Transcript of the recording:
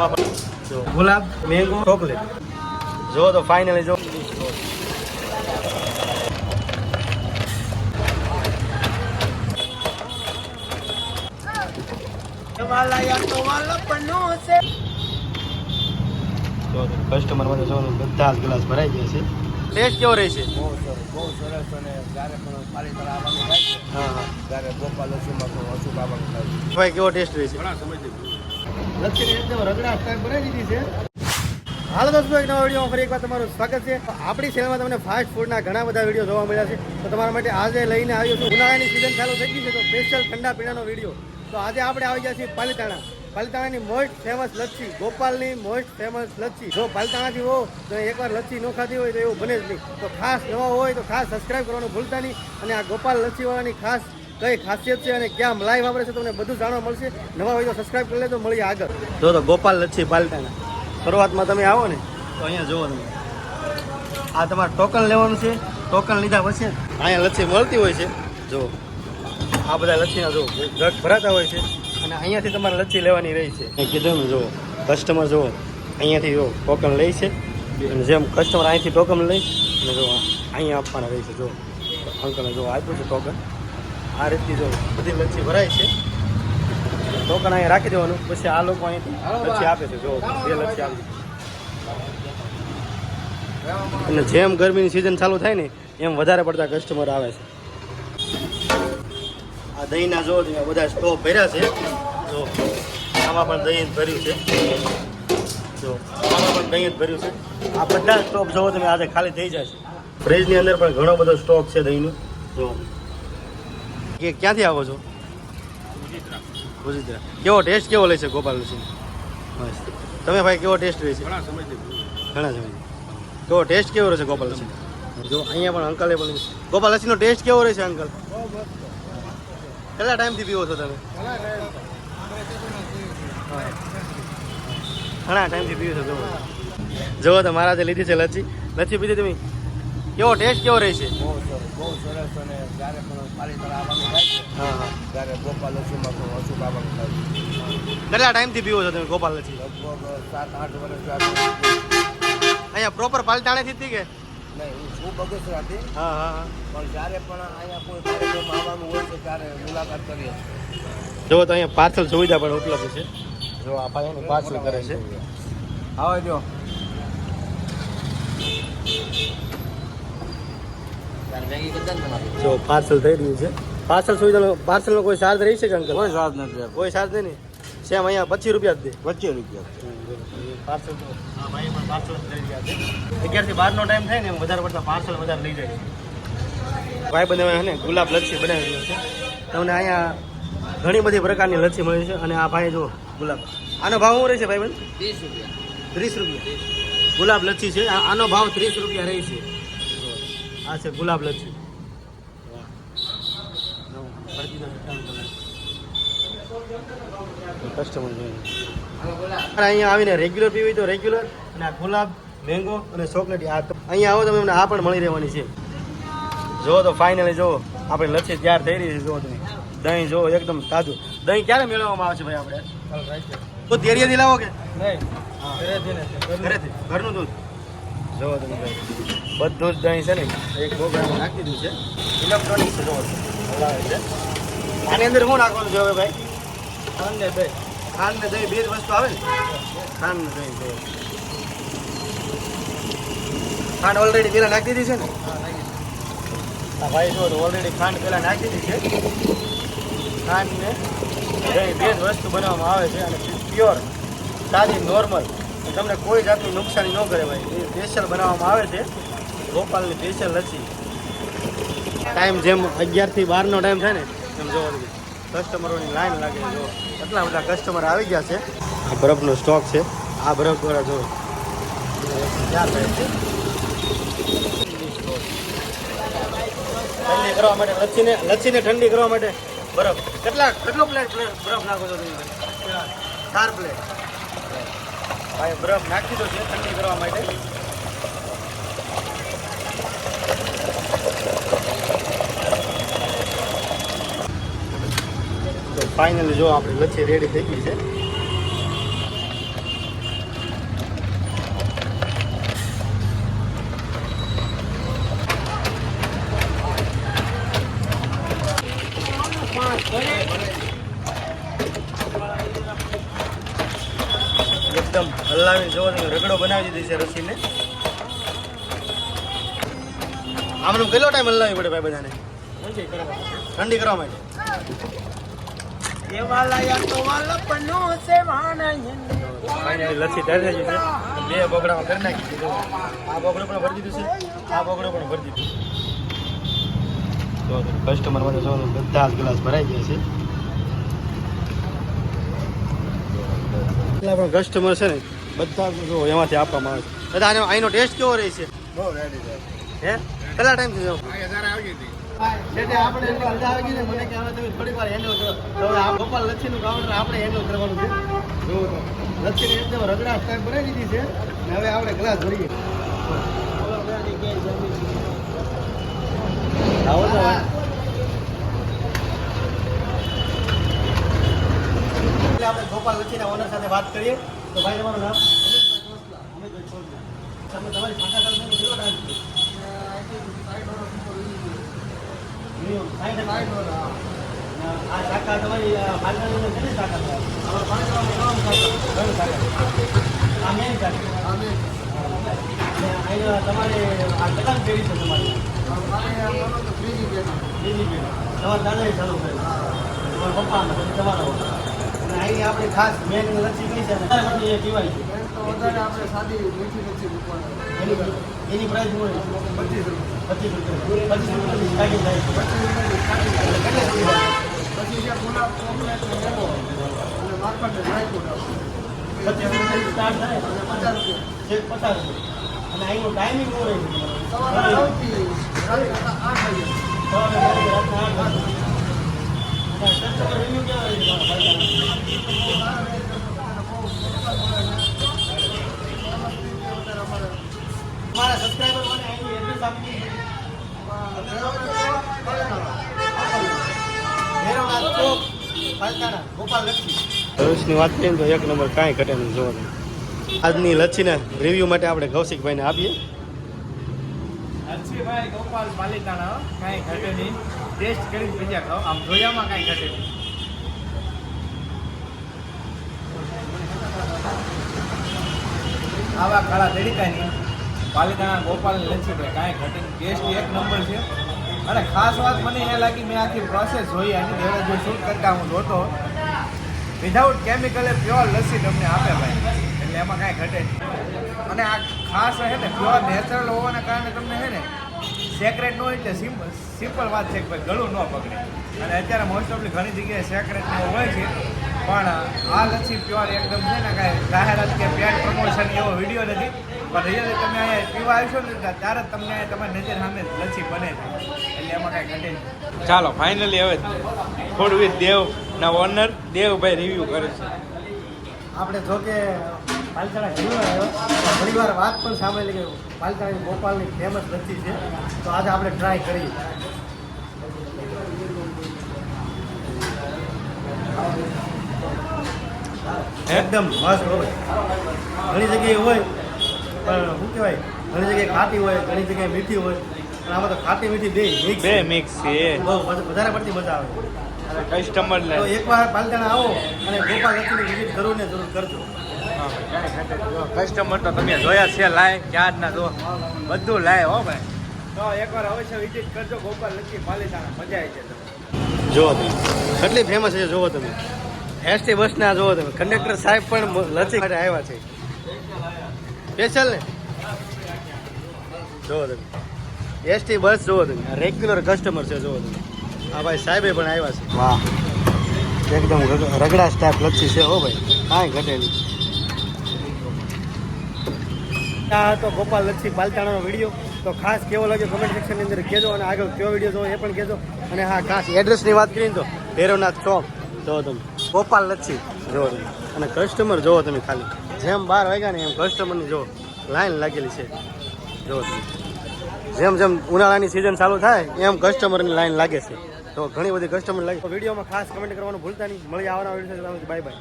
આમાં પણ જો ગુલાબ મેંગો ચોકલેટ જો તો ફાઇનલી જો કસ્ટમર માટે જોવાનું બધા જ ગ્લાસ ભરાઈ ગયા છે ટેસ્ટ કેવો રહેશે બહુ સરસ બહુ સરસ અને જ્યારે પણ પાલિતાણા આવવાનું થાય છે હા હા. ત્યારે ગોપાલ લક્ષ્મીમાં પણ ઓછું આવવાનું થાય છે. ભાઈ કેવો ટેસ્ટ રહેશે ઘણા સમયથી હાલો દોસ્તો, એક નવા વીડિયો ફરી એકવાર તમારું સ્વાગત છે. આપણી ચેનલમાં તમને ફાસ્ટ ફૂડના ઘણા બધા વીડિયો જોવા મળ્યા છે. તો તમારા માટે આજે લઈને આવ્યો છું. ઉનાળાની સિઝન ચાલુ થઈ ગઈ છે, તો સ્પેશિયલ ઠંડા પીણાનો વીડિયો. તો આજે આપણે આવી ગયા છીએ પાલિતાણા. પાલિતાણાની મોસ્ટ ફેમસ લચ્છી, ગોપાલની મોસ્ટ ફેમસ લચ્છી. જો પાલિતાણાથી હો, તો એકવાર લચ્છી ન ખાધી હોય તો એવું બને જ નહીં. તો ખાસ નવા હોય તો ખાસ સબસ્ક્રાઈબ કરવાનું ભૂલતા નહીં. અને આ ગોપાલ લચ્છીવાળાની ખાસ કઈ ખાસિયત છે અને ક્યાં લાઈવ વાપરે છે તમને બધું જાણવા મળશે. નવા હોય તો સબસ્ક્રાઈબ કરી લેજો, મળીએ આગળ. જો તો ગોપાલ લચ્છી પાલટાના. શરૂઆતમાં તમે આવો ને, તો અહીંયા જુઓ તમે. આ તમારે ટોકન લેવાનું છે. ટોકન લીધા પછી અહીંયા લચ્છી મળતી હોય છે. જો આ બધા લચ્છીના જો જગ ભરાતા હોય છે. અને અહીંયાથી તમારે લચ્છી લેવાની રહી છે. કીધું ને જુઓ. કસ્ટમર જુઓ. અહીંયાથી જો ટોકન લે છે. અને જેમ કસ્ટમર અહીંથી ટોકન લઈ અને જો અહીંયા આપવાના રહી છે જો અંકલને જો આપ્યું છે ટોકન આ રીતની જો બધી લચ્છી ભરાય છે. ટોકન અહીંયા રાખી દેવાનું. પછી આ લોકો અહીંથી લચ્છી આપે છે. જો બે લચ્છી આપી અને જેમ ગરમીની સિઝન ચાલુ થાય ને એમ વધારે પડતા કસ્ટમર આવે છે. આ દહીંના જો બધા સ્ટોવ ભર્યા છે. જો આમાં પણ દહીં ભર્યું છે. જો આમાં પણ દહીં જ ભર્યું છે. આ બધા સ્ટોપ જોવો તમે આજે ખાલી થઈ જશે. ફ્રીજની અંદર પણ ઘણો બધો સ્ટોક છે દહીંનો. જો કે ક્યાંથી આવો છો? ગુજિત્રા. કેવો ટેસ્ટ કેવો લે છે ગોપાલ લસ્સી મસ્ત. તમે ભાઈ કેવો ટેસ્ટ રહે છે? ઘણા સમયથી કેવો ટેસ્ટ કેવો રહેશે ગોપાલ લસ્સી જો અહીંયા પણ અંકલે પણ ગોપાલ લસ્સીનો ટેસ્ટ કેવો રહેશે અંકલ? કેટલા ટાઈમથી પીવો છો તમે? ઘણા ટાઈમથી પીવો છો જો જુઓ તો મારા જે લીધી છે લચ્છી. લચ્છી પીધી તમે? કેવો ટેસ્ટ કેવો રહેશે? બહુ સરસ બહુ સરસ અને જ્યારે પણ પાલિતાણા આવવાનું થાય છે હા ત્યારે ગોપાલ લક્ષ્મીમાં પણ ઓછું આવવાનું થાય કેટલા ટાઈમથી પીવો છો તમે ગોપાલ લચ્છી લગભગ સાત આઠ વર્ષ અહીંયા પ્રોપર પાલટાણેથી જ હતી કે? નહીં હું છું બગસરાથી. હા હા પણ જ્યારે પણ અહીંયા કોઈ કાર્યક્રમ આવવાનું હોય તો ત્યારે મુલાકાત કરીએ જો તો અહીંયા પાર્સલ સુવિધા પણ ઉપલબ્ધ છે. જો આ ભાઈ પાર્સલ કરે છે. આવે જો. જો પાર્સલ થઈ રહ્યું છે. પાર્સલ સુવિધાનો પાર્સલનો કોઈ ચાર્જ રહી છે કે અંકલ કોઈ ચાર્જ નથી કોઈ ચાર્જ નહીં સેમ અહીંયા પચીસ રૂપિયા જ દે. પચીસ રૂપિયા. પાર્સલ ભાઈ પાર્સલ જ લઈ છે. અગિયારથી બારનો ટાઈમ થાય ને એમ વધારે પડતા પાર્સલ વધારે લઈ જાય. ભાઈ બંધ હે ને ગુલાબ લચ્છી બનાવી રહ્યો છે. તમને અહીંયા ઘણી બધી પ્રકારની લચ્છી મળે છે અને આ ભાઈ જો ગુલાબ. આનો ભાવ શું રહેશે ભાઈ બંધ ત્રીસ રૂપિયા. ત્રીસ રૂપિયા. ગુલાબ લચ્છી છે. આ- આનો ભાવ ત્રીસ રૂપિયા રહે છે. આ છે ગુલાબ લચ્છી. કસ્ટમર અહીંયા આવીને રેગ્યુલર પીવી તો રેગ્યુલર અને આ ગુલાબ મેંગો અને ચોકલેટ આ અહીંયા આવો તમે આ પણ મળી રહેવાની છે. જુઓ તો ફાઇનલી જુઓ આપણે લચ્છી તૈયાર થઈ રહી છે જુઓ તમે. દહીં જુઓ એકદમ તાજું. દહીં ક્યારે મેળવવામાં આવે છે ભાઈ આપણે? તો તેરિયાથી લાવો કે? નહીં ઘરેથી ઘરનું દૂધ. જોવો તમે ભાઈ. બધું જ દહીં છે ને, એક બોગડામાં નાખી દીધું છે. ઇલેક્ટ્રોનિક છે. જોવો હલાવે છે. આની અંદર શું નાખવાનું છે હવે ભાઈ? ખાંડ ને દહીં. ખાંડ ને દહીં બે જ વસ્તુ આવે ને? ખાંડ ને દહીં જોવો ખાંડ ઓલરેડી પેલા નાખી દીધી છે ને? હા ભાઈ જો ઓલરેડી ખાંડ પેલા નાખી દીધી છે. ખાંડ ને દહીં બે જ વસ્તુ બનાવવામાં આવે છે અને પ્યોર સાદી નોર્મલ તમને કોઈ જાતની નુકસાની ન કરે ભાઈ. એ સ્પેશિયલ બનાવવામાં આવે છે. ગોપાલની સ્પેશિયલ લસ્સી ટાઈમ જેમ અગિયારથી બારનો ટાઈમ થાય ને, એમ જોવા તમે. કસ્ટમરોની લાઈન લાગે જો એટલા બધા કસ્ટમર આવી ગયા છે. આ બરફનો સ્ટોક છે. આ બરફ દ્વારા જો ક્યાં થાય છે? ઠંડી કરવા માટે, લચ્છીને લચ્છીને ઠંડી કરવા માટે બરફ. કેટલા, કેટલો પ્લેટ બરફ નાખો છો તમે? ચાર પ્લેટ ભાઈ બરફ નાખી દીધો છે ઠંડી કરવા માટે. તો જો આપણે લચ્છી રેડી થઈ ગઈ છે. એકદમ હલાવી જોવો રગડો બનાવી દીધી છે રસીને. આમને કેટલો ટાઈમ હલાવી પડે ભાઈ બધાને? ઠંડી કરવા માટે. લચ્છી બે બોગડામાં કરી આ બોગડો પણ ભરી દીધું છે. આ બોગડો પણ ભરી દીધું. કસ્ટમર માટે જોવાનું બધા જ ગ્લાસ ભરાઈ ગયા છે. એટલા પણ કસ્ટમર છે ને બધા જો એમાંથી આપવામાં આવે છે. દાદા આનો અહીંનો ટેસ્ટ કેવો રહે છે? બહુ રેડી છે. હે? કેટલા જાવ અહીંયા આવી ગઈ એટલે આપણે એટલે અડધા વાગી ને મને કે તમે થોડીક વાર હેન્ડલ કરો તો આ ગોપાલ લચ્છીનું કાઉન્ટર આપણે હેન્ડલ કરવાનું છે. જો લચ્છીની એકદમ રગડા સ્ટાઈલ બનાવી દીધી છે. ને હવે આપણે ગ્લાસ ભરીએ. આવો તો એટલે આપણે ગોપાલ લચ્છીના ઓનર સાથે વાત કરીએ. તો ભાઈ તમારું નામ? તમે તમારી ચાલુ થઈને કેટલો ટાઈમ આ શાખા તમારી અ, કેટલી શાખા છે? આ main શાખા. તમારે આ કેટલાની પેઢી છે તમારી? બીજી પેઢી. તમારા દાદાએ ચાલુ કર્યું. તમારા પપ્પા તમારા. અને અહીં આપણે ખાસ મેન લચ્છી કઈ છે તો વધારે આપણે સાદી પીવાય છે એની એની પ્રાઇસ હોય? પચીસ રૂપિયા. પચીસ રૂપિયા. પચીસ રૂપિયાની સ્ટાર્ટિંગ થાય છે. કેટલા સુધી થાય? પચીસ રૂપિયાથી સ્ટાર્ટ થાય. અને પચાસ રૂપિયા. પચાસ રૂપિયા. અને અહીંનો ટાઈમિંગ હોય? છે સવારે આઠ વાગે. અને customer review કેવા સબસ્ક્રાઈબર મને એડ્રેસ આપી રસની વાત કરીએ તો એક નંબર કાંઈ ઘટે નહીં જોવાનું આજની લચ્છીને રિવ્યૂ માટે આપણે કૌશિકભાઈને આપીએ. લચ્છીભાઈ ગોપાલ પાલિતાણા કાંઈ ઘટે નહીં. ટેસ્ટ કરી બીજા આમ જોયામાં કાંઈ ઘટે નહીં. આવા કાળા તડીકાની પાલિતાણા ગોપાલ લચ્છી ભાઈ કાંઈ ઘટી ટેસ્ટ એક નંબર છે. અને ખાસ વાત મને એ લાગી, મેં આખી પ્રોસેસ જોઈ અને દેવરા જો શૂટ કરતા હું જોતો. વિધાઉટ કેમિકલે પ્યોર લસ્સી તમને આપે ભાઈ. એટલે એમાં કાંઈ ઘટે નહીં. અને આ ખાસ છે ને પ્યોર નેચરલ હોવાના કારણે તમને છે ને સેક્રેટ ન હોય એટલે સિમ્પલ સિમ્પલ વાત છે કે ભાઈ ગળું ન પકડે. અને અત્યારે મોસ્ટ ઓફલી ઘણી જગ્યાએ સેક્રેટ હોય છે. પણ. આ લચ્છી પ્યોર એકદમ છે ને કાંઈ જાહેરાત કે પેડ પ્રમોશન એવો વીડિયો નથી. પણ રિયલી તમે અહીંયા પીવા આવશો ને ત્યારે જ તમને અહીંયા તમારી નજર સામે લચ્છી બને. છે એટલે એમાં કાંઈ ઘટે ચાલો ફાઇનલી હવે ફૂડ વિથ દેવ ના ઓનર દેવભાઈ રિવ્યુ કરે છે. આપણે જો કે પાલતાણા ઘણી આવ્યો. ઘણી વાર વાત પણ સાંભળેલી કે પાલતાણાની ગોપાલની ફેમસ લચ્છી છે. તો આજે આપણે ટ્રાય કરીએ. એકદમ મસ્ત હોય. ઘણી જગ્યાએ હોય પણ શું કહેવાય? ઘણી જગ્યાએ ખાટી હોય ઘણી જગ્યાએ મીઠી હોય પણ આમાં તો ખાટી મીઠી બે મિક્સ બે મિક્સ છે. બહુ વધારે પડતી મજા આવે. કસ્ટમર લે તો એકવાર પાલતાણા આવો અને ગોપાલ લચ્છીની વિઝિટ કરો ને જરૂર કરજો. કસ્ટમર તો તમે જોયા છે લાય ક્યાં જ ના જો બધું લાય હો ભાઈ. તો એકવાર અવશ્ય વિઝિટ કરજો ગોપાલ લચ્છી પાલીતાણા મજા આવી છે જુઓ તમે કેટલી ફેમસ છે જુઓ તમે. એસટી બસના જુઓ તમે. કંડક્ટર સાહેબ પણ લચી લચ્છી માટે આવ્યા છે. સ્પેશિયલ ને? જુઓ તમે. એસટી બસ જુઓ તમે. રેગ્યુલર કસ્ટમર છે જુઓ તમે. આ ભાઈ સાહેબે પણ આવ્યા છે. વાહ. એકદમ રગડા સ્ટાફ લચ્છી છે હો ભાઈ. કાંઈ ઘટે નહીં. આ તો ગોપાલ લચ્છી પાલતાણાનો વીડિયો. તો ખાસ કેવો લાગ્યો કમેન્ટ સેક્શનની અંદર કહેજો અને આગળ કયો વીડિયો જોવો એ પણ કહેજો. અને હા ખાસ એડ્રેસની વાત કરીને તો ભૈરવનાથ ચોક. જોવો તમે. ગોપાલ લચ્છી જોવો અને કસ્ટમર જોવો તમે ખાલી. જેમ બાર વાગ્યા ને એમ કસ્ટમરની જો લાઈન લાગેલી છે. તમે. જેમ જેમ ઉનાળાની સિઝન ચાલુ થાય એમ કસ્ટમરની લાઈન લાગે છે. તો ઘણી બધી કસ્ટમર લાગે. વિડીયોમાં ખાસ કમેન્ટ કરવાનું ભૂલતા નહીં. મળી આવવાના વીડિયો બાય બાય.